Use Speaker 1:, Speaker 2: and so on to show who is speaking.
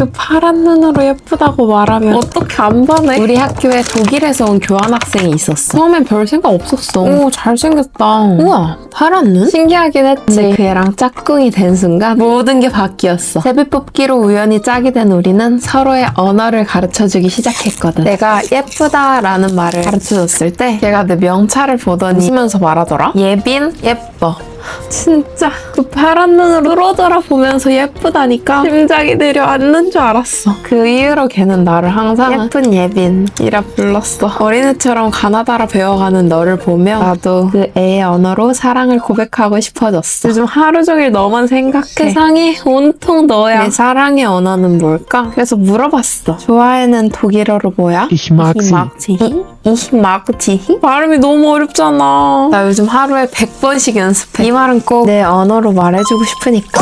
Speaker 1: 그 파란 눈으로 예쁘다고 말하면 어떻게 안 반해? 우리 학교에 독일에서 온 교환학생이 있었어. 처음엔 별 생각 없었어. 오, 잘생겼다. 우와, 파란 눈? 신기하긴 했지. 근데 그 애랑 짝꿍이 된 순간 모든 게 바뀌었어. 제비뽑기로 우연히 짝이 된 우리는 서로의 언어를 가르쳐주기 시작했거든. 내가 예쁘다라는 말을 가르쳐줬을 때 걔가 내 명찰을 보더니 웃으면서 말하더라. 예빈, 예뻐. 진짜 그 파란 눈으로 뚫어져라 보면서 예쁘다니까 심장이 내려앉는 줄 알았어. 그 이후로 걔는 나를 항상 예쁜 예빈이라 불렀어. 어린애처럼 가나다라 배워가는 너를 보며 나도 그 애의 언어로 사랑을 고백하고 싶어졌어. 요즘 하루 종일 너만 생각해. 세상이 온통 너야. 내 사랑의 언어는 뭘까? 그래서 물어봤어. 좋아하는 독일어로 뭐야?
Speaker 2: Ich mag sie.
Speaker 1: Ich mag sie? 발음이 너무 어렵잖아. 나 요즘 하루에 100번씩 연습해. 이 말은 꼭 내 언어로 말해주고 싶으니까.